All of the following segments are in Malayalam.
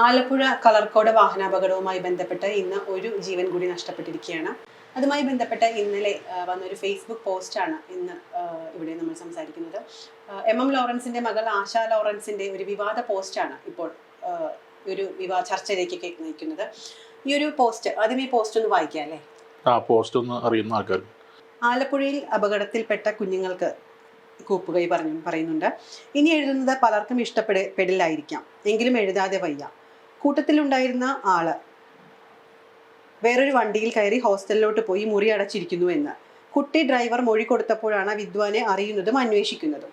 ആലപ്പുഴ കളർക്കോട് വാഹനാപകടവുമായി ബന്ധപ്പെട്ട് ഇന്ന് ഒരു ജീവൻ കൂടി നഷ്ടപ്പെട്ടിരിക്കുകയാണ്. അതുമായി ബന്ധപ്പെട്ട് ഇന്നലെ വന്ന വന്നൊരു ഫേസ്ബുക്ക് പോസ്റ്റാണ് ഇന്ന് ഇവിടെ നമ്മൾ സംസാരിക്കുന്നത്. എം എം ലോറൻസിന്റെ മകൾ ആശ ലോറൻസിന്റെ ഒരു വിവാദ പോസ്റ്റാണ് ഇപ്പോൾ ഒരു വിവാ ചർച്ചയിലേക്കൊക്കെ നയിക്കുന്നത്. ഈ ഒരു പോസ്റ്റ് ആദ്യം ഈ പോസ്റ്റ് ഒന്ന് വായിക്കാല്ലേ ആ പോസ്റ്റ് ഒന്ന് അറിയുന്ന ആൾക്കാർ ആലപ്പുഴയിൽ അപകടത്തിൽപ്പെട്ട കുഞ്ഞുങ്ങൾക്ക് കൂപ്പുകൈ പറഞ്ഞു പറയുന്നുണ്ട്. ഇനി എഴുതുന്നത് പലർക്കും ഇഷ്ടപ്പെട പെടില്ലായിരിക്കാം. എങ്കിലും എഴുതാതെ വയ്യ. കൂട്ടത്തിലുണ്ടായിരുന്ന ആൾ. വേറൊരു വണ്ടിയിൽ കയറി ഹോസ്റ്റലിലോട്ട് പോയി മുറി അടച്ചിരിക്കുന്നു എന്ന്. കുട്ടി ഡ്രൈവർ മൊഴി കൊടുത്തപ്പോഴാണ് വിദ്വാനെ അറിയുന്നതും അന്വേഷിക്കുന്നതും.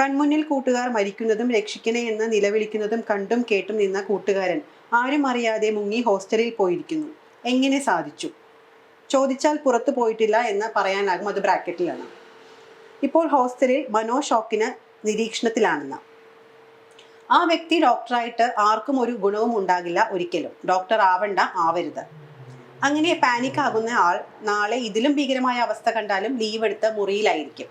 കൺമുന്നിൽ കൂട്ടുകാർ മരിക്കുന്നതും രക്ഷിക്കണേ എന്ന് നിലവിളിക്കുന്നതും കണ്ടും കേട്ടും നിന്ന കൂട്ടുകാരൻ ആരും അറിയാതെ മുങ്ങി ഹോസ്റ്റലിൽ പോയിരിക്കുന്നു. എങ്ങനെ സാധിച്ചു? ചോദിച്ചാൽ പുറത്തു പോയിട്ടില്ല എന്ന് പറയാനാകും അത് ബ്രാക്കറ്റിലാണ്. ഇപ്പോൾ ഹോസ്റ്റലിൽ മനോഷോക്കിന് നിരീക്ഷണത്തിലാണെന്ന്. ആ വ്യക്തി ഡോക്ടറായിട്ട് ആർക്കും ഒരു ഗുണവും ഉണ്ടാകില്ല ഒരിക്കലും. ഡോക്ടർ ആവണ്ട ആവരുത്. അങ്ങനെ പാനിക് ആകുന്ന ആൾ നാളെ ഇതിലും ഭീകരമായ അവസ്ഥ കണ്ടാലും ലീവ് എടുത്ത് മുറിയിലായിരിക്കും.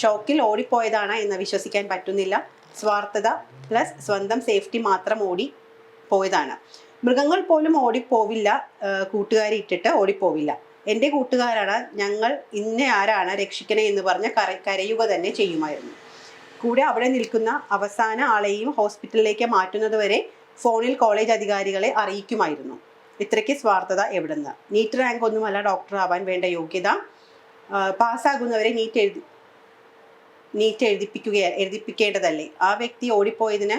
ഷോക്കിൽ ഓടിപ്പോയതാണ് എന്ന് വിശ്വസിക്കാൻ പറ്റുന്നില്ല. സ്വാർത്ഥത പ്ലസ് സ്വന്തം സേഫ്റ്റി മാത്രം ഓടി പോയതാണ്. മൃഗങ്ങൾ പോലും ഓടിപ്പോവില്ല കൂട്ടുകാരെ ഇട്ടിട്ട് ഓടിപ്പോവില്ല. എന്റെ കൂട്ടുകാരാണ് ഞങ്ങൾ ഇന്ന ആരാണ് രക്ഷിക്കണേ എന്ന് പറഞ്ഞ് കര കരയുക തന്നെ ചെയ്യുമായിരുന്നു. കൂടെ അവിടെ നിൽക്കുന്ന അവസാന ആളെയും ഹോസ്പിറ്റലിലേക്ക് മാറ്റുന്നത് വരെ ഫോണിൽ കോളേജ് അധികാരികളെ അറിയിക്കുമായിരുന്നു. ഇത്രയ്ക്ക് സ്വാർത്ഥത എവിടുന്ന്? നീറ്റ് റാങ്ക് ഒന്നുമല്ല ഡോക്ടർ ആവാൻ വേണ്ട യോഗ്യത. പാസ്സാകുന്നവരെ നീറ്റ് എഴുതി നീറ്റ് എഴുതിപ്പിക്കുക എഴുതിപ്പിക്കേണ്ടതല്ലേ? ആ വ്യക്തി ഓടിപ്പോയതിന്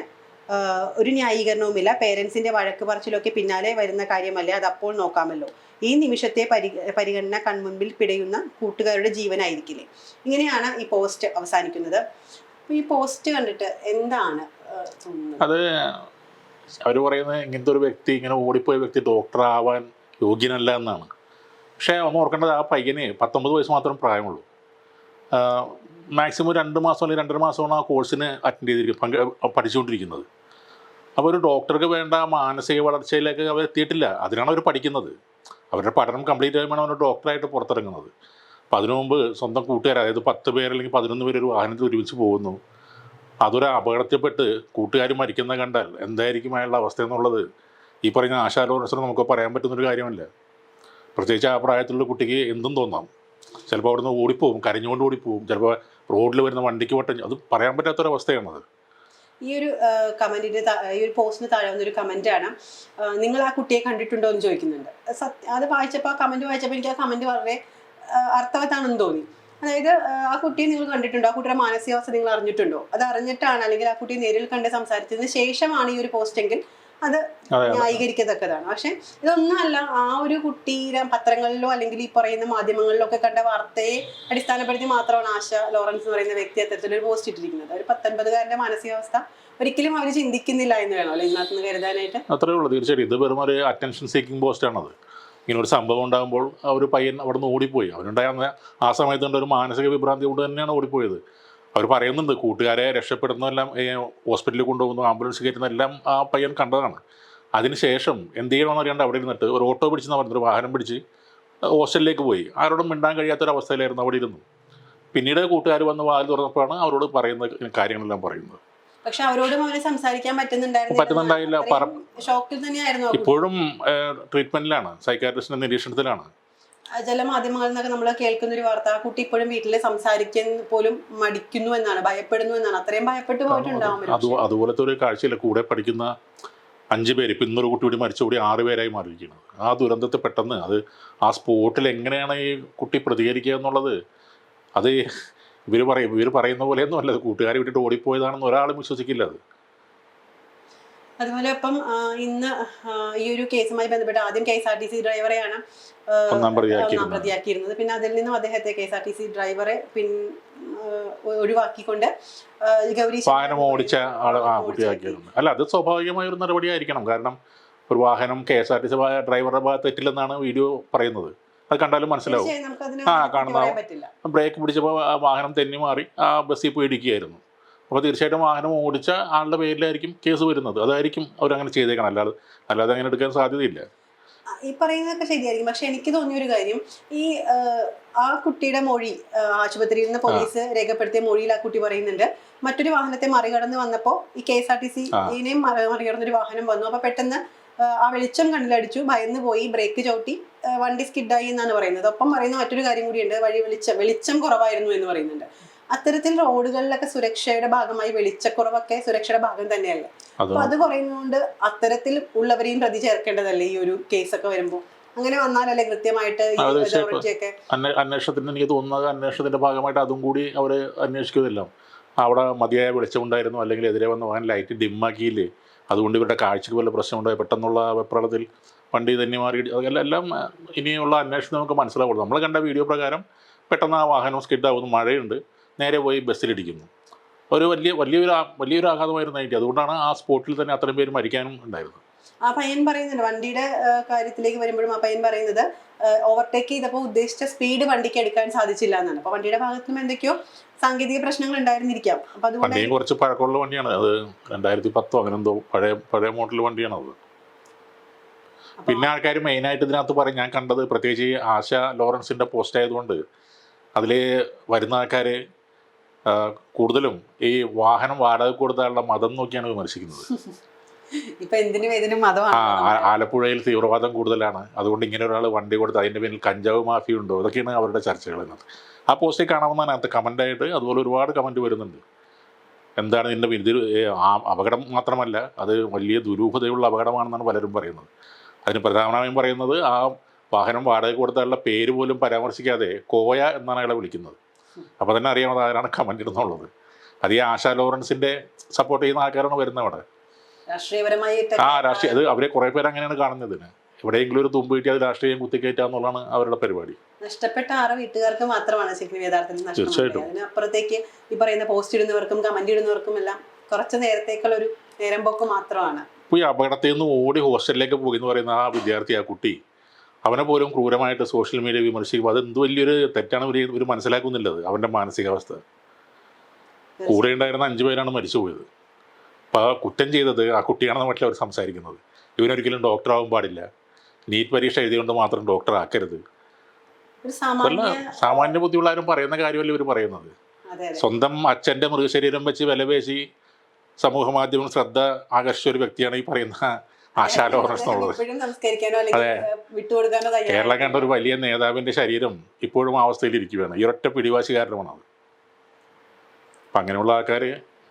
ഒരു ന്യായീകരണവുമില്ല. പേരൻസിന്റെ വഴക്ക് പറച്ചിലൊക്കെ പിന്നാലെ വരുന്ന കാര്യമല്ലേ? അത് അപ്പോൾ നോക്കാമല്ലോ. ഈ നിമിഷത്തെ പരി പരിഗണന കൺമുൻപിൽ പിടയുന്ന കൂട്ടുകാരുടെ ജീവനായിരിക്കില്ലേ? ഇങ്ങനെയാണ് ഈ പോസ്റ്റ് അവസാനിക്കുന്നത്. ഈ പോസ്റ്റ് കണ്ടിട്ട് എന്താണ് അത് അവർ പറയുന്നത് ഇങ്ങനത്തെ ഒരു വ്യക്തി ഇങ്ങനെ ഓടിപ്പോയ വ്യക്തി ഡോക്ടർ ആവാൻ യോഗ്യനല്ല എന്നാണ്. പക്ഷേ ഒന്ന് ഓർക്കേണ്ടത് ആ പയ്യന് പത്തൊമ്പത് വയസ്സ് മാത്രം പ്രായമുള്ളൂ. മാക്സിമം രണ്ട് മാസം അല്ലെങ്കിൽ രണ്ടര മാസമാണ് ആ കോഴ്സിന് അറ്റൻഡ് ചെയ്തിരിക്കുന്നത് പങ്ക് പഠിച്ചുകൊണ്ടിരിക്കുന്നത്. അപ്പോൾ ഒരു ഡോക്ടർക്ക് വേണ്ട മാനസിക വളർച്ചയിലേക്ക് അവർ എത്തിയിട്ടില്ല അതിനാണ് അവർ പഠിക്കുന്നത്. അവരുടെ പഠനം കംപ്ലീറ്റ് ചെയ്യുമ്പോൾ അവർ ഡോക്ടറായിട്ട് പുറത്തിറങ്ങുന്നത്. അപ്പോൾ അതിനു മുമ്പ് സ്വന്തം കൂട്ടുകാർ അതായത് പത്ത് പേർ അല്ലെങ്കിൽ പതിനൊന്ന് പേര് ഒരു വാഹനത്തിൽ ഒരുമിച്ച് പോകുന്നു. അതൊരു അപകടത്തിൽപ്പെട്ട് കൂട്ടുകാർ മരിക്കുന്ന കണ്ടാൽ എന്തായിരിക്കും അയാളുടെ അവസ്ഥ എന്നുള്ളത് ഈ പറഞ്ഞ ആശാലോചന നമുക്ക് പറയാൻ പറ്റുന്നൊരു കാര്യമല്ല. പ്രത്യേകിച്ച് ആ പ്രായത്തിലുള്ള കുട്ടിക്ക് എന്തും തോന്നാം. ചിലപ്പോൾ അവിടുന്ന് ഓടിപ്പോവും കരഞ്ഞുകൊണ്ട് ഓടിപ്പോവും. ചിലപ്പോൾ റോഡിൽ വരുന്ന വണ്ടിക്ക് വട്ടം അത് പറയാൻ പറ്റാത്തൊരവസ്ഥയാണത്. ഈ ഒരു കമന്റിന്റെ ഈ ഒരു പോസ്റ്റിന് താഴെ വന്നൊരു കമന്റ് ആണ് നിങ്ങൾ ആ കുട്ടിയെ കണ്ടിട്ടുണ്ടോ എന്ന് ചോദിക്കുന്നുണ്ട്. അത് വായിച്ചപ്പോൾ ആ കമന്റ് വായിച്ചപ്പോൾ എനിക്ക് ആ കമന്റ് വളരെ അർത്ഥവത്താണെന്ന് തോന്നി. അതായത് ആ, കുട്ടിയെ നിങ്ങൾ കണ്ടിട്ടുണ്ടോ? ആ കുട്ടിയുടെ മാനസികാവസ്ഥ നിങ്ങൾ അറിഞ്ഞിട്ടുണ്ടോ? അത് അറിഞ്ഞിട്ടാണ് അല്ലെങ്കിൽ ആ കുട്ടിയെ നേരിൽ കണ്ട് സംസാരിച്ചതിന് ശേഷമാണ് ഈ ഒരു പോസ്റ്റെങ്കിൽ അത് ന്യായീകരിക്കത്തക്കതാണ്. പക്ഷെ ഇതൊന്നുമല്ല ആ ഒരു കുട്ടിയുടെ പത്രങ്ങളിലോ അല്ലെങ്കിൽ ഈ പറയുന്ന മാധ്യമങ്ങളിലോ ഒക്കെ കണ്ട വാർത്തയെ അടിസ്ഥാനപ്പെടുത്തി മാത്രമാണ് ആശ ലോറൻസ് എന്ന് പറയുന്ന വ്യക്തി അത്തരത്തിലൊരു പോസ്റ്റ് ഇട്ടിരിക്കുന്നത്. ഒരു പത്തൊൻപതുകാരന്റെ മാനസികാവസ്ഥ ഒരിക്കലും അവർ ചിന്തിക്കുന്നില്ല എന്ന് വേണം അല്ലെങ്കിൽ കരുതാനായിട്ട്. അത്രേ ഉള്ളൂ. തീർച്ചയായിട്ടും. ഇത് വെറും ഒരു അറ്റൻഷൻ സീക്കിംഗ് പോസ്റ്റാണത് ഇങ്ങനെ ഒരു സംഭവം ഉണ്ടാകുമ്പോൾ ആ ഒരു പയ്യൻ അവിടെ നിന്ന് ഓടിപ്പോയി അവനുണ്ടായിരുന്ന ആ സമയത്ത് ഉണ്ട് ഒരു മാനസിക വിഭ്രാന്തി കൊണ്ട് തന്നെയാണ് ഓടിപ്പോയത്. അവർ പറയുന്നുണ്ട് കൂട്ടുകാരെ രക്ഷപ്പെടുന്നതെല്ലാം ഹോസ്പിറ്റലിൽ കൊണ്ടുപോകുന്നു ആംബുലൻസ് കയറ്റുന്നതെല്ലാം ആ പയ്യൻ കണ്ടതാണ്. അതിനുശേഷം എന്ത് ചെയ്യണമെന്ന് അറിയാണ്ട് അവിടെ ഇരുന്നിട്ട് ഒരു ഓട്ടോ പിടിച്ചെന്ന് പറഞ്ഞിട്ട് ഒരു വാഹനം പിടിച്ച് ഹോസ്റ്റലിലേക്ക് പോയി. ആരോടും മിണ്ടാൻ കഴിയാത്തൊരവസ്ഥയിലായിരുന്നു അവിടെ ഇരുന്നു പിന്നീട് കൂട്ടുകാർ വന്ന് വാതിൽ തുറന്നപ്പോഴാണ് അവരോട് പറയുന്ന കാര്യങ്ങളെല്ലാം പറയുന്നത്. പക്ഷെ അവരോടും അവന് സംസാരിക്കാൻ പറ്റുന്നുണ്ടായിരുന്നില്ല. ഷോക്കിൽ തന്നെയായിരുന്നു ഇപ്പോഴും ട്രീറ്റ്മെന്റിലാണ് സൈക്കാട്രിസ്റ്റിന്റെ നിരീക്ഷണത്തിലാണ്. ആ ചില മാധ്യമങ്ങളിൽ നിന്നൊക്കെ നമ്മൾ കേൾക്കുന്ന ഒരു വാർത്ത കുട്ടി ഇപ്പോഴും വീട്ടിൽ സംസാരിക്കാൻ പോലും മടിക്കുന്നു എന്നാണ് ഭയപ്പെടുന്നു എന്നാണ്. അത്രയും ഭയപ്പെട്ടു പോയിട്ടുണ്ടാവും അതുപോലത്തെ ഒരു കാഴ്ചയില്ല. കൂടെ പഠിക്കുന്ന അഞ്ച് പേര് ഇപ്പം ഇന്നൊരു കുട്ടി കൂടി മരിച്ചുകൂടി ആറ് പേരായി മാറിയിരിക്കുന്നത് ആ ദുരന്തത്തെ പെട്ടെന്ന് അത് ആ സ്പോട്ടിൽ എങ്ങനെയാണ് ഈ കുട്ടി പ്രതികരിക്കുക എന്നുള്ളത് അത് ഇവർ പറയും ഇവർ പറയുന്ന പോലെയൊന്നും അല്ല. കൂട്ടുകാരെ വിട്ടിട്ട് ഓടിപ്പോയതാണെന്ന് ഒരാളും വിശ്വസിക്കില്ല അത്. അതുപോലെ അപ്പം ഇന്ന് ഈ ഒരു കേസുമായി ബന്ധപ്പെട്ട് ആദ്യം K S R T C ഡ്രൈവറെയാണ് ഒന്നാം പ്രതിയാക്കിയിരുന്നത്. പിന്നെ അതിൽ നിന്നും അദ്ദേഹത്തെ K S R T C ഡ്രൈവറെ പിൻ ഒഴിവാക്കിക്കൊണ്ട് ഗൗരി വാഹനം ഓടിച്ച ആൾ ആ അല്ല അത് സ്വാഭാവികമായ ഒരു നടപടിയായിരിക്കണം. കാരണം ഒരു വാഹനം K S R T C ഡ്രൈവറുടെ ഭാഗത്ത് തെറ്റില്ലെന്നാണ് വീഡിയോ പറയുന്നത്. അത് കണ്ടാലും മനസ്സിലാവും. ആ, കാണുന്ന ബ്രേക്ക് പിടിച്ചപ്പോൾ വാഹനം തെന്നി മാറി ആ ബസ്സിൽ പോയി ഇടിക്കുകയായിരുന്നു അപ്പോൾ തീർച്ചയായിട്ടും വാഹനം ഓടിച്ച ആളുടെ പേരിലായിരിക്കും കേസ് വരുന്നത്. അതായിരിക്കും അവരങ്ങനെ ചെയ്തേക്കണം അല്ലാതെ അല്ലാതെ അങ്ങനെ എടുക്കാൻ സാധ്യതയില്ല. ഈ പറയുന്നതൊക്കെ ശരിയായിരിക്കും. പക്ഷെ എനിക്ക് തോന്നിയ ഒരു കാര്യം. ഈ ആ, കുട്ടിയുടെ മൊഴി ആശുപത്രിയിൽ നിന്ന് പോലീസ് രേഖപ്പെടുത്തിയ മൊഴിയിൽ ആ കുട്ടി പറയുന്നുണ്ട്. മറ്റൊരു വാഹനത്തെ മറികടന്ന് വന്നപ്പോൾ ഈ കെ എസ് ആർ ടി സിനെയും മറികടന്നൊരു വാഹനം വന്നു. അപ്പൊ പെട്ടെന്ന് ആ, വെളിച്ചം കണ്ണിലടിച്ചു. ഭയന്ന് പോയി. ബ്രേക്ക് ചവിട്ടി. വണ്ടി സ്കിഡായി എന്നാണ് പറയുന്നത്. ഒപ്പം പറയുന്ന മറ്റൊരു കാര്യം കൂടിയുണ്ട്. വഴി വെളിച്ചം വെളിച്ചം കുറവായിരുന്നു എന്ന് പറയുന്നുണ്ട്. അത്തരത്തിൽ റോഡുകളിലൊക്കെ സുരക്ഷയുടെ ഭാഗമായി വെളിച്ചക്കുറവൊക്കെ സുരക്ഷയുടെ ഭാഗം തന്നെയല്ലേ? അപ്പൊ അത് കുറയുന്നതുകൊണ്ട് അത്തരത്തിൽ ഉള്ളവരെയും പ്രതി ചേർക്കേണ്ടതല്ലേ ഈ ഒരു കേസൊക്കെ വരുമ്പോൾ അങ്ങനെ വന്നാലല്ലേ കൃത്യമായിട്ട് അന്വേഷണത്തിന് എനിക്ക് തോന്നുന്നത് അന്വേഷണത്തിന്റെ ഭാഗമായിട്ട് അതും കൂടി അവർ അന്വേഷിക്കുന്നില്ല. അവിടെ മതിയായ വെളിച്ചമുണ്ടായിരുന്നു. അല്ലെങ്കിൽ എതിരെ വന്ന വാഹനം ലൈറ്റ് ഡിമ്മാക്കിയില്ലേ? അതുകൊണ്ട് ഇവരുടെ കാഴ്ചക്ക് വല്ല പ്രശ്നമുണ്ടായി? പെട്ടെന്നുള്ള വെപ്രളത്തിൽ വണ്ടി തന്നെ മാറി അതെല്ലാം എല്ലാം ഇനിയുള്ള അന്വേഷണം നമുക്ക് മനസ്സിലാവുള്ളൂ. നമ്മൾ കണ്ട വീഡിയോ പ്രകാരം പെട്ടെന്ന് ആ വാഹനം സ്കിഡാവുന്നു മഴയുണ്ട് നേരെ പോയി ബസ്സിലിടിക്കുന്നു. ഒരു വലിയ വലിയൊരു വലിയൊരു ആഘാതമായിരുന്നു എനിക്ക് അതുകൊണ്ടാണ് ആ സ്പോട്ടിൽ തന്നെ അത്രയും പേര് മരിക്കാനും ഉണ്ടായിരുന്നത്. ആ പയ്യൻ പറയുന്നുണ്ട് വണ്ടിയുടെ കാര്യത്തിലേക്ക് വരുമ്പോഴും ആ പയ്യൻ പറയുന്നത് ഓവർടേക്ക് ചെയ്തപ്പോൾ ഉദ്ദേശിച്ച സ്പീഡ് വണ്ടിക്ക് എടുക്കാൻ സാധിച്ചില്ല എന്നാണ്. അപ്പൊ വണ്ടിയുടെ ഭാഗത്തും എന്തൊക്കെയോ സാങ്കേതിക പ്രശ്നങ്ങൾ ഉണ്ടായിരുന്നിരിക്കാം. അപ്പൊ അതുകൊണ്ട് കുറച്ച് പഴക്കമുള്ള വണ്ടിയാണ്. അത് രണ്ടായിരത്തി പത്തോ അങ്ങനെ എന്തോ പഴയ പഴയ മോഡൽ വണ്ടിയാണ് അത് പിന്നെ ആൾക്കാർ മെയിനായിട്ട് ഇതിനകത്ത് പറയും ഞാൻ കണ്ടത് പ്രത്യേകിച്ച് ഈ ആശ ലോറൻസിന്റെ പോസ്റ്റ് ആയതുകൊണ്ട് അതിൽ വരുന്ന ആൾക്കാർ കൂടുതലും ഈ വാഹനം വാടക കൊടുത്താലുള്ള മതം നോക്കിയാണ് വിമർശിക്കുന്നത്. ആലപ്പുഴയിൽ തീവ്രവാദം കൂടുതലാണ്. അതുകൊണ്ട് ഇങ്ങനെ ഒരാൾ വണ്ടി കൊടുത്ത് അതിന്റെ പിന്നിൽ കഞ്ചാവ് മാഫിയ ഉണ്ടോ? ഇതൊക്കെയാണ് അവരുടെ ചർച്ചകൾ എന്നത് ആ പോസ്റ്റിൽ കാണാവുന്ന അതിനകത്ത് കമന്റായിട്ട് അതുപോലെ ഒരുപാട് കമന്റ് വരുന്നുണ്ട്. എന്താണ് ഇതിന്റെ വിധി ആ അപകടം മാത്രമല്ല അത് വലിയ ദുരൂഹതയുള്ള അപകടമാണെന്നാണ് പലരും പറയുന്നത്. അതിന് പ്രധാനമായും പറയുന്നത് ആ വാഹനം വാടക കൊടുത്താലുള്ള പേര് പോലും പരാമർശിക്കാതെ കോയ എന്നാണ് അയാളെ വിളിക്കുന്നത്. അപ്പോൾ തന്നെ അറിയാമത് ആരാണ് കമന്റ് ഇടുന്നുള്ളത്. അത് ഈ ആശാ ലോറൻസിന്റെ സപ്പോർട്ട് ചെയ്യുന്ന ആൾക്കാരാണ് വരുന്നത് അവിടെ. ആ രാഷ്ട്രീയ അത് അവരെ കുറേ പേര് അങ്ങനെയാണ് കാണുന്നത്. ഇതിന് എവിടെയെങ്കിലും ഒരു തുമ്പ് കിട്ടി അത് രാഷ്ട്രീയം കുത്തിക്കയറ്റുക എന്നുള്ളതാണ് അവരുടെ പരിപാടി. നഷ്ടപ്പെട്ട ആറ് വീട്ടുകാർക്ക് മാത്രമാണ് ശരിക്കും യഥാർത്ഥത്തിൽ നഷ്ടം തീർച്ചയായിട്ടും. അതിനപ്പുറത്തേക്ക് ഈ പറയുന്ന പോസ്റ്റ് ഇടുന്നവർക്കും കമന്റ് ഇടുന്നവർക്കും എല്ലാം കുറച്ച് നേരത്തേക്കുള്ള ഒരു നേരം പോക്ക് മാത്രമാണ്. ഇപ്പോൾ ഈ അപകടത്തിൽ നിന്ന് ഓടി ഹോസ്റ്റലിലേക്ക് പോയി എന്ന് പറയുന്ന ആ വിദ്യാർത്ഥി ആ കുട്ടി അവനെ പോലും ക്രൂരമായിട്ട് സോഷ്യൽ മീഡിയ വിമർശിക്കുമ്പോൾ അത് എന്ത് വലിയൊരു തെറ്റാണ് ഒരു ഇവർ മനസ്സിലാക്കുന്നില്ലത് അവന്റെ മാനസികാവസ്ഥ. കൂടെ ഉണ്ടായിരുന്ന അഞ്ചു പേരാണ് മരിച്ചുപോയത് അപ്പോൾ ആ കുറ്റം ചെയ്തത് ആ കുട്ടിയാണെന്ന് മറ്റുള്ള അവർ സംസാരിക്കുന്നത്. ഇവനൊരിക്കലും ഡോക്ടറാവാൻ പാടില്ല. നീറ്റ് പരീക്ഷ എഴുതിയുകൊണ്ട് മാത്രം ഡോക്ടർ ആക്കരുത്. ഒരു സാമാന്യ ബുദ്ധിയുള്ള ആരും പറയുന്ന കാര്യമല്ല ഇവർ പറയുന്നത്. സ്വന്തം അച്ഛന്റെ മൃഗശരീരം വെച്ച് വിലപേശി സമൂഹ മാധ്യമം ശ്രദ്ധ ആകർഷിച്ച ഒരു വ്യക്തിയാണ് ഈ പറയുന്ന ആശാ ലോറൻസ് എന്നുള്ളത് അതെ. കേരളം കണ്ട ഒരു വലിയ നേതാവിന്റെ ശരീരം ഇപ്പോഴും ആ അവസ്ഥയിലിരിക്കുകയാണ് ഈ ഒരൊറ്റ പിടിവാശി കാരണമാണ് അത്. അപ്പം അങ്ങനെയുള്ള ആൾക്കാർ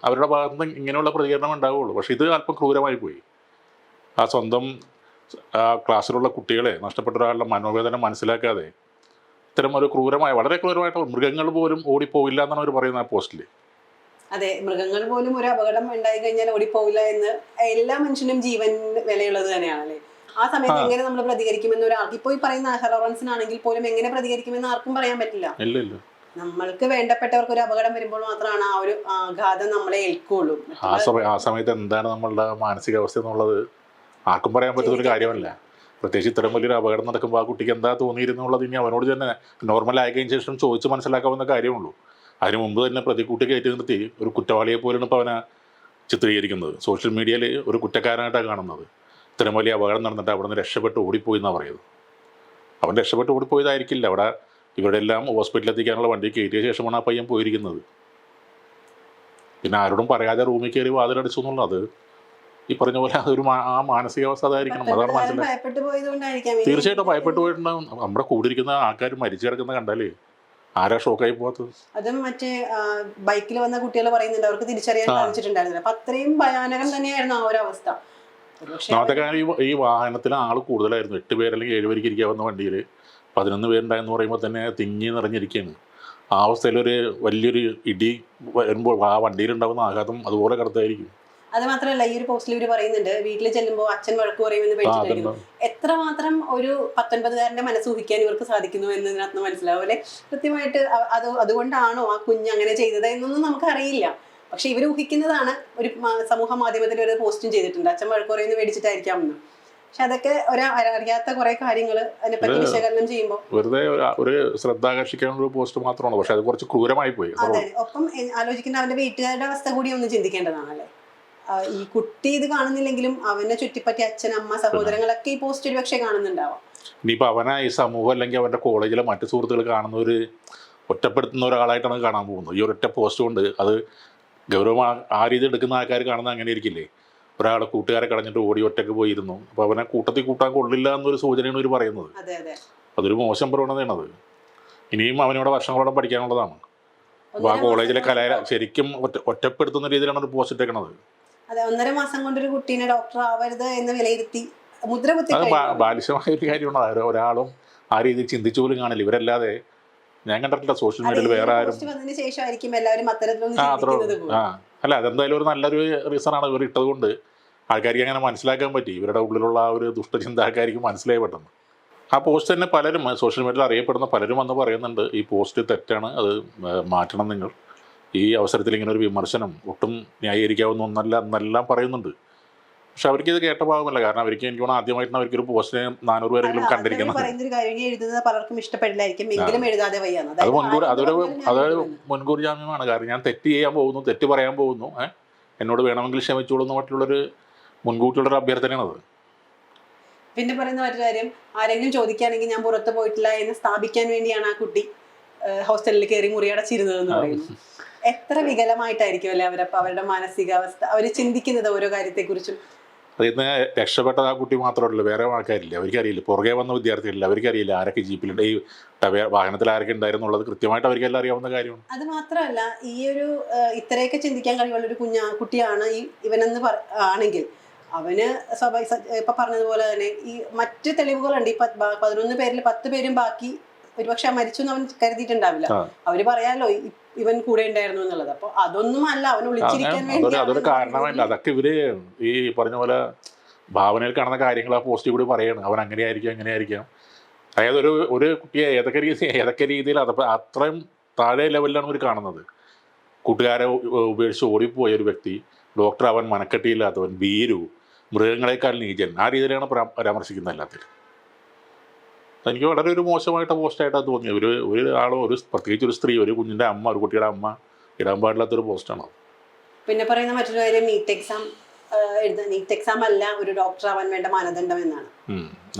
അവരുടെ ഭാഗത്ത് നിന്ന് ഇങ്ങനെയുള്ള പ്രതികരണം ഉണ്ടാവുള്ളൂ. പക്ഷെ ഇത് അല്പം ക്രൂരമായി പോയി. ആ സ്വന്തം ക്ലാസ്സിലുള്ള കുട്ടികളെ നഷ്ടപ്പെട്ട ഒരാളുടെ മനോവേദന മനസ്സിലാക്കാതെ ഇത്തരം ഒരു ക്രൂരമായ വളരെ ക്രൂരമായിട്ട് മൃഗങ്ങൾ പോലും ഓടിപ്പോവില്ല എന്നാണ് അവർ പറയുന്നത് ആ പോസ്റ്റിൽ അതെ മൃഗങ്ങൾ പോലും ഒരു അപകടം ഉണ്ടായി കഴിഞ്ഞാൽ ഓടിപ്പോവില്ല എന്ന് എല്ലാ മനുഷ്യനും ജീവൻ വിലയുള്ളത് തന്നെയാണ് അല്ലേ ആ സമയത്ത് എങ്ങനെ നമ്മൾ പ്രതികരിക്കുമെന്ന് ഒരാൾക്ക് ഇപ്പോൾ ഈ പറയുന്ന ഹെറോറൻസിനാണെങ്കിൽ പോലും എങ്ങനെ പ്രതികരിക്കുമെന്ന് ആർക്കും പറയാൻ പറ്റില്ല. നമ്മൾക്ക് വേണ്ടപ്പെട്ടവർക്ക് ഒരു അപകടം വരുമ്പോൾ മാത്രമാണ് ആ ഒരു ആഘാതം നമ്മളെ ഏൽക്കുള്ളൂ ആ സമയം ആ സമയത്ത് എന്താണ് നമ്മളുടെ മാനസികാവസ്ഥ എന്നുള്ളത്? ആർക്കും പറയാൻ പറ്റുന്ന ഒരു കാര്യമല്ല. പ്രത്യേകിച്ച് ഇത്തരം വലിയൊരു അപകടം നടക്കുമ്പോൾ ആ കുട്ടിക്ക് എന്താ തോന്നിയിരുന്നുള്ളത് ഇനി അവനോട് തന്നെ നോർമൽ ആയതിനു ശേഷം ചോദിച്ച് മനസ്സിലാക്കാവുന്ന കാര്യമുള്ളൂ. അതിന് മുമ്പ് തന്നെ പ്രതിക്കൂട്ടി കയറ്റി നിർത്തി ഒരു കുറ്റവാളിയെ പോലെയാണ് ഇപ്പോൾ അവനെ ചിത്രീകരിക്കുന്നത്. സോഷ്യൽ മീഡിയയിൽ ഒരു കുറ്റക്കാരനായിട്ടാണ് കാണുന്നത്. ഇത്രയും വലിയ അപകടം നടന്നിട്ട് അവിടെ നിന്ന് രക്ഷപ്പെട്ട് ഓടിപ്പോയി എന്നാണ് പറയുന്നത്. അവൻ രക്ഷപ്പെട്ട് ഓടിപ്പോയതായിരിക്കില്ല അവിടെ ഇവരുടെ എല്ലാം ഹോസ്പിറ്റലിൽ എത്തിക്കാനുള്ള വണ്ടി കയറ്റിയ ശേഷമാണ് ആ പയ്യൻ പോയിരിക്കുന്നത്. പിന്നെ ആരോടും പറയാതെ റൂമിൽ കയറി വാതിലടിച്ചു എന്നുള്ളത് ഈ പറഞ്ഞ പോലെ അതൊരു ആ മാനസികാവസ്ഥ അതായിരിക്കണം. അതാണ് മനസ്സിലായി തീർച്ചയായിട്ടും ഭയപ്പെട്ടു പോയിട്ടുണ്ടാവും. നമ്മുടെ കൂടിയിരിക്കുന്ന ആൾക്കാർ മരിച്ചു കിടക്കുന്ന കണ്ടാലേ ആരാ ഷോക്കായി പോകാത്തത് അതും മറ്റേ ബൈക്കിൽ വന്ന കുട്ടികൾ പറയുന്നുണ്ട് അവർക്ക് തിരിച്ചറിയാൻ. സാധിച്ചിട്ടുണ്ടായിരുന്നില്ല. അപ്പൊ അത്രയും ഭയാനകം തന്നെയായിരുന്നു ആ ഒരു അവസ്ഥ ഒരുപക്ഷേ ഒന്നാമത്തെ കാര്യം ഈ വാഹനത്തിൽ ആൾ കൂടുതലായിരുന്നു. എട്ട് പേര് അല്ലെങ്കിൽ ഏഴ് പേർക്ക് ഇരിക്കാവുന്ന വണ്ടിയിൽ പതിനൊന്ന് പേരുണ്ടായെന്ന് പറയുമ്പോൾ തന്നെ തിങ്ങി നിറഞ്ഞിരിക്കുകയാണ് ആ അവസ്ഥയിൽ ഒരു വലിയൊരു ഇടി വരുമ്പോൾ ആ വണ്ടിയിലുണ്ടാകുന്ന ആഘാതം അതുപോലെ കടത്തായിരിക്കും. അത് മാത്രമല്ല ഈ ഒരു പോസ്റ്റിൽ ഇവർ പറയുന്നുണ്ട് വീട്ടിൽ ചെല്ലുമ്പോൾ അച്ഛൻ വഴക്ക് പറയുമെന്ന് എത്ര മാത്രം എത്രമാത്രം ഒരു പത്തൊൻപതുകാരന്റെ മനസ്സ് ഊഹിക്കാൻ ഇവർക്ക് സാധിക്കുന്നു എന്നതിനകത്ത് മനസ്സിലാവും അല്ലെ? കൃത്യമായിട്ട് അത് അതുകൊണ്ടാണോ ആ കുഞ്ഞ് അങ്ങനെ ചെയ്തത് എന്നൊന്നും നമുക്കറിയില്ല. പക്ഷെ ഇവർ ഊഹിക്കുന്നതാണ് ഒരു സമൂഹ മാധ്യമത്തിൽ ഒരു പോസ്റ്റും ചെയ്തിട്ടുണ്ട്. അച്ഛൻ വഴക്ക് പറയുന്നത് മേടിച്ചിട്ടായിരിക്കാം എന്ന് പക്ഷെ അതൊക്കെ ഒരു അറിയാത്ത കുറെ കാര്യങ്ങൾ അതിനെപ്പറ്റി പറ്റി വിശകലനം ചെയ്യുമ്പോൾ വെറുതെ ഒരു- ഒരു ശ്രദ്ധ ആകർഷിക്കാനുള്ള ഒരു പോസ്റ്റ് മാത്രമാണ്. പക്ഷെ അത് കുറച്ച് ക്രൂരമായി പോയി അതെ ഒപ്പം ആലോചിക്കുന്ന അവന്റെ വീട്ടുകാരുടെ അവസ്ഥ കൂടി ഒന്ന് ചിന്തിക്കേണ്ടതാണല്ലേ ഈ കുട്ടി ഇത് കാണുന്നില്ലെങ്കിലും അവനെ ചുറ്റിപ്പറ്റി അച്ഛൻ അമ്മ സഹോദരങ്ങളൊക്കെ ഈ പോസ്റ്റ് ഒരുപക്ഷെ കാണുന്നുണ്ടാവാം. ഇനിയിപ്പോൾ അവനെ ഈ സമൂഹം അല്ലെങ്കിൽ അവന്റെ കോളേജിലെ മറ്റു സുഹൃത്തുക്കൾ കാണുന്ന ഒരു ഒറ്റപ്പെടുത്തുന്ന ഒരാളായിട്ടാണ് കാണാൻ പോകുന്നത്. ഈ ഒരൊറ്റ പോസ്റ്റ് കൊണ്ട് അത് ഗൗരവം ആ- രീതി എടുക്കുന്ന ആൾക്കാർ കാണുന്ന അങ്ങനെ ഇരിക്കില്ലേ ഒരാളെ കൂട്ടുകാരെ കളഞ്ഞിട്ട് ഓടി ഒറ്റയ്ക്ക് പോയിരുന്നു. അപ്പോൾ അവനെ കൂട്ടത്തിൽ കൂട്ടാൻ കൊള്ളില്ല എന്നൊരു സൂചനയാണ് ഇവർ പറയുന്നത്. അതെ അതെ. അതൊരു മോശം പ്രവണതയാണ് അത് ഇനിയും അവനോട് വർഷങ്ങളോടെ പഠിക്കാനുള്ളതാണ്. അപ്പോൾ ആ കോളേജിലെ കലാ ശരിക്കും ഒറ്റ ഒറ്റപ്പെടുത്തുന്ന രീതിയിലാണ് ഒരു പോസ്റ്റ് ഇട്ടേക്കണത്. അതെ ഒന്നര മാസം കൊണ്ട് ഒരു കുട്ടീനെ ഡോക്ടർ ആവരുത് എന്ന് വിലയിരുത്തി. മുദ്ര കുത്തി. ബാലിശമായ ഒരു കാര്യമാണ്. ഒരാളും ആ രീതിയിൽ ചിന്തിച്ചു പോലും കാണില്ല. ഇവരല്ലാതെ ഞാൻ കണ്ടിട്ടില്ല സോഷ്യൽ മീഡിയയിൽ വേറെ ആരും. ശേഷമായിരിക്കും എല്ലാവരും അത്തരത്തിലൊന്നും. ആ അല്ല അതെന്തായാലും ഒരു നല്ലൊരു റീസൺ ആണ് ഇവർ ഇട്ടത് കൊണ്ട് ആൾക്കാർക്ക് അങ്ങനെ മനസ്സിലാക്കാൻ പറ്റി. ഇവരുടെ ഉള്ളിലുള്ള ആ ഒരു ദുഷ്ടചിന്ത ആൾക്കാർക്ക് മനസ്സിലായി പെട്ടെന്ന്. ആ പോസ്റ്റ് തന്നെ പലരും സോഷ്യൽ മീഡിയയിൽ അറിയപ്പെടുന്ന പലരും വന്ന് പറയുന്നുണ്ട് ഈ പോസ്റ്റ് തെറ്റാണ് അത് മാറ്റണം നിങ്ങൾ. ഈ അവസരത്തിൽ ഇങ്ങനെ ഒരു വിമർശനം ഒട്ടും ന്യായീകരിക്കാവുന്ന ഒന്നല്ല എന്നെല്ലാം പറയുന്നുണ്ട്. പക്ഷെ അവർക്ക് ഇത് കേട്ട ഭാഗമല്ല. കാരണം അവർക്ക് എനിക്ക് തോന്നുന്നു ആദ്യമായിട്ടാണ് അവർക്ക് ഒരു പോസ്റ്റിനെ നാനൂറ് പേരെങ്കിലും കണ്ടിരിക്കുന്നത്. എഴുതുന്നത് പലർക്കും ഇഷ്ടപ്പെടില്ലായിരിക്കും. എങ്കിലും എഴുതാതെ അത് മുൻകൂർ അതൊരു അതൊരു. മുൻകൂർ ജാമ്യമാണ്. കാരണം ഞാൻ തെറ്റ് ചെയ്യാൻ പോകുന്നു തെറ്റ് പറയാൻ പോകുന്നു? എന്നോട് വേണമെങ്കിൽ ക്ഷമിച്ചോളൂ എന്ന് മറ്റുള്ളൊരു മുൻകൂട്ടിയുള്ളൊരു അഭ്യർത്ഥനയാണത് പിന്നെ പറയുന്ന മറ്റൊരു കാര്യം ആരെങ്കിലും ചോദിക്കുകയാണെങ്കിൽ ഞാൻ പുറത്ത് പോയിട്ടില്ല എന്ന് സ്ഥാപിക്കാൻ വേണ്ടിയാണ് ആ കുട്ടി ഹോസ്റ്റലിൽ കയറി മുറിയടച്ചിരുന്നതെന്ന് പറയുന്നു എത്ര വികലമായിട്ടായിരിക്കും അല്ലെ അവരപ്പ അവരുടെ മാനസികാവസ്ഥ? അവർ ചിന്തിക്കുന്നത് ഓരോ കാര്യത്തെക്കുറിച്ചും. അതിൽ നിന്ന് രക്ഷപ്പെട്ടത് ആ കുട്ടി മാത്രമല്ല വേറെ ആൾക്കാരില്ല? അവർക്കറിയില്ല. പുറകെ വന്ന വിദ്യാർത്ഥികളില്ല അവർക്കറിയില്ല ആരൊക്കെ ജീപ്പിലുണ്ട് ഈ വാഹനത്തിൽ ആരൊക്കെ ഉണ്ടായിരുന്നുള്ളത് കൃത്യമായിട്ട് അവർക്കെല്ലാം അറിയാവുന്ന കാര്യമാണ്. അത് മാത്രമല്ല ഈ ഒരു ഇത്രയൊക്കെ ചിന്തിക്കാൻ കഴിവുള്ള ഒരു കുഞ്ഞ കുട്ടിയാണ് ഈ ഇവനെന്ന് പറ- ആണെങ്കിൽ അവന് സ്വാഭാവിക ഇപ്പൊ പറഞ്ഞതുപോലെ തന്നെ ഈ മറ്റ് തെളിവുകളുണ്ട്. ഈ പതിനൊന്ന് പേരിൽ പത്ത് പേരും ബാക്കി ഒരുപക്ഷെ മരിച്ചു എന്ന് അവൻ കരുതിയിട്ടുണ്ടാവില്ല. അവർ പറയാലോ ഇവൻ കൂടെ ഉണ്ടായിരുന്നു എന്നുള്ളത്. അപ്പൊ അതൊന്നും അല്ല അവൻ വിളിച്ചിരിക്കാൻ അങ്ങനെ അതൊരു കാരണമല്ല. അതൊക്കെ ഇവർ ഈ പറഞ്ഞ പോലെ ഭാവനയിൽ കാണുന്ന കാര്യങ്ങൾ ആ പോസ്റ്റിൽ കൂടി പറയാണ്. അവൻ അങ്ങനെയായിരിക്കും അങ്ങനെയായിരിക്കാം അതായത് ഒരു ഒരു കുട്ടിയെ ഏതൊക്കെ രീതി ഏതൊക്കെ രീതിയിൽ അതപ്പോൾ അത്രയും താഴെ ലെവലിലാണ് ഇവർ കാണുന്നത്. കൂട്ടുകാരെ ഉപേക്ഷിച്ച് ഓടിപ്പോയ ഒരു വ്യക്തി ഡോക്ടർ അവൻ മനക്കെട്ടിയില്ലാത്തവൻ ഭീരു മൃഗങ്ങളെക്കാൾ നീചൻ ആ രീതിയിലാണ് പരാ- പരാമർശിക്കുന്നത് എല്ലാത്തിലും എനിക്ക് വളരെ ഒരു മോശമായിട്ട് പോസ്റ്റായിട്ടാണ് തോന്നിയത്. ഒരു ഒരു ആളോ ഒരു പ്രത്യേകിച്ച് ഒരു സ്ത്രീ ഒരു കുഞ്ഞിന്റെ അമ്മ ഒരു കുട്ടിയുടെ അമ്മ ഇടാൻ പാടില്ലാത്തൊരു പോസ്റ്റാണ് പിന്നെ പറയുന്ന മറ്റൊരു കാര്യം നീറ്റ് എക്സാം എഴുതാൻ നീറ്റ് എക്സാം അല്ല ഒരു ഡോക്ടർ ആവാൻ വേണ്ട മാനദണ്ഡം എന്നാണ്.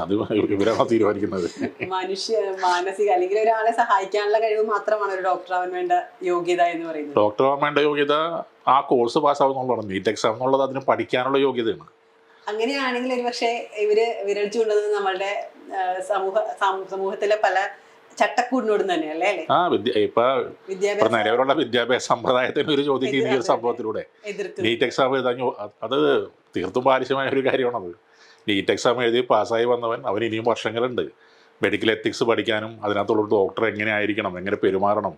അത് ഇവരാണ് തീരുമാനിക്കുന്നത്? മനുഷ്യ മാനസിക അല്ലെങ്കിൽ ഒരാളെ സഹായിക്കാനുള്ള കഴിവ് മാത്രമാണ് ഒരു ഡോക്ടർ ആവാൻ വേണ്ട യോഗ്യത എന്ന് പറയുന്നത്. ഡോക്ടർ ആവാൻ വേണ്ട യോഗ്യത ആ കോഴ്സ് പാസ്സാവുന്നുള്ളതാണ് നീറ്റ് എക്സാം എന്നുള്ളത് അതിന് പഠിക്കാനുള്ള യോഗ്യതയാണ്. അങ്ങനെയാണെങ്കിൽ ഒരുപക്ഷെ ഇവർ വിരൽ ചൂണ്ടുന്നത് നമ്മളുടെ സമൂഹ സാമൂ- സമൂഹത്തിലെ പല ചട്ടക്കൂടിനോടും തന്നെയല്ലേ ആ ഇപ്പൊ നിലവിലുള്ള വിദ്യാഭ്യാസ സമ്പ്രദായത്തിന് ഒരു ചോദ്യം ഈ ഒരു സംഭവത്തിലൂടെ. നീറ്റ് എക്സാം എഴുതാഞ്ഞു അത് തീർത്തും ബാലിശമായ ഒരു കാര്യമാണത്. നീറ്റ് എക്സാം എഴുതി പാസ്സായി വന്നവൻ അവൻ ഇനിയും വർഷങ്ങളുണ്ട്. മെഡിക്കൽ എത്തിക്സ് പഠിക്കാനും അതിനകത്തുള്ള ഡോക്ടർ എങ്ങനെ ആയിരിക്കണം എങ്ങനെ പെരുമാറണം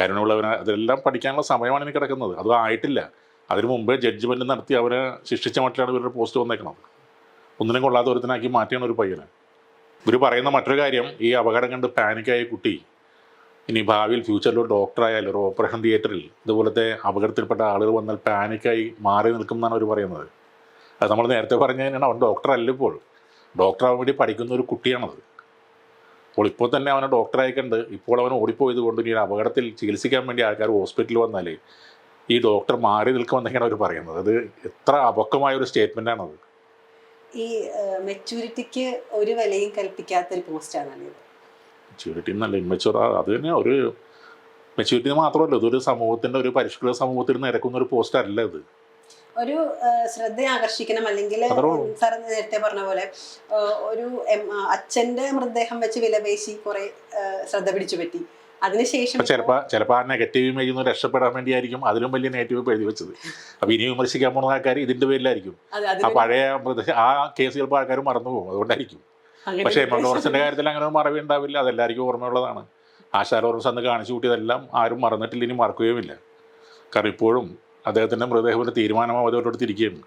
കരുണുള്ളവന് അതെല്ലാം പഠിക്കാനുള്ള സമയമാണ് ഇനി കിടക്കുന്നത്. അത് ആയിട്ടില്ല. അതിനു മുമ്പേ ജഡ്ജ്മെന്റ് നടത്തി അവനെ ശിക്ഷിച്ച മട്ടിലാണ് ഇവരുടെ പോസ്റ്റ് വന്നേക്കണം ഒന്നിനും കൊള്ളാത്ത ഒരുത്തനാക്കി മാറ്റിയാണ് ഒരു പയ്യനെ. ഇവർ പറയുന്ന മറ്റൊരു കാര്യം ഈ അപകടം കണ്ട് പാനിക്കായ കുട്ടി ഇനി ഭാവിയിൽ ഫ്യൂച്ചറിൽ ഡോക്ടറായാലും ഒരു ഓപ്പറേഷൻ തിയേറ്ററിൽ ഇതുപോലത്തെ അപകടത്തിൽപ്പെട്ട ആളുകൾ വന്നാൽ പാനിക്കായി മാറി നിൽക്കും എന്നാണ് അവർ പറയുന്നത്. അത് നമ്മൾ നേരത്തെ പറഞ്ഞു കഴിഞ്ഞാൽ അവൻ ഡോക്ടർ അല്ല ഇപ്പോൾ. ഡോക്ടറാവാൻ വേണ്ടി പഠിക്കുന്ന ഒരു കുട്ടിയാണത്. അപ്പോൾ ഇപ്പോൾ തന്നെ അവനെ ഡോക്ടറായി കണ്ട് ഇപ്പോൾ അവൻ ഓടിപ്പോയത് കൊണ്ട് ഇനി അപകടത്തിൽ ചികിത്സിക്കാൻ വേണ്ടി ആൾക്കാർ ഹോസ്പിറ്റലിൽ വന്നാൽ ഈ ഡോക്ടർ മാറി നിൽക്കുമെന്നൊക്കെയാണ് അവർ പറയുന്നത്. അത് എത്ര അപക്വമായ ഒരു സ്റ്റേറ്റ്മെന്റാണത് ഈ മെച്ചൂരിറ്റിക്ക് ഒരു വിലയും കൽപ്പിക്കാത്ത ഒരു പോസ്റ്റാണ് മെച്ചൂരിറ്റി മെച്യൂരിറ്റി എന്നല്ല ഇമ്മച്ചുവർ അത് തന്നെ ഒരു മെച്യൂരിറ്റി മാത്രമല്ല ഇതൊരു സമൂഹത്തിന്റെ ഒരു പരിഷ്കൃത സമൂഹത്തിൽ നിരക്കുന്ന ഒരു പോസ്റ്റ് അല്ല ഇത്. ഒരു ശ്രദ്ധ ആകർഷിക്കണം അല്ലെങ്കിൽ സാർ നേരത്തെ പറഞ്ഞ പോലെ ഒരു അച്ഛന്റെ മൃതദേഹം വെച്ച് വിലപേശി കുറെ ശ്രദ്ധ പിടിച്ചു പറ്റി അതിനുശേഷം ചിലപ്പോ ചിലപ്പോ ആ നെഗറ്റീവ് ഇമേജിൽ നിന്ന് രക്ഷപ്പെടാൻ വേണ്ടിയായിരിക്കും. അതിലും വലിയ നെഗറ്റീവ് എഴുതി വെച്ചത്. അപ്പൊ ഇനി വിമർശിക്കാൻ പോകുന്ന ആൾക്കാർ ഇതിന്റെ പേരിലായിരിക്കും. ആ പഴയ ആ കേസ് ചിലപ്പോൾ ആൾക്കാർ മറന്നു പോകും. അതുകൊണ്ടായിരിക്കും. പക്ഷേ ഒരു കാര്യത്തിൽ അങ്ങനെ ഒരു മറവി ഉണ്ടാവില്ല. അതെല്ലാവർക്കും ഓർമ്മയുള്ളതാണ്. ആശാ ഓർമ്മ അന്ന് കാണിച്ചു കൂട്ടിയതെല്ലാം ആരും മറന്നിട്ടില്ല ഇനി മറക്കുകയുമില്ല. കാരണം ഇപ്പോഴും അദ്ദേഹത്തിന്റെ മൃതദേഹത്തിന്റെ തീരുമാനം അവരോട് തിരിക്കുകയാണ്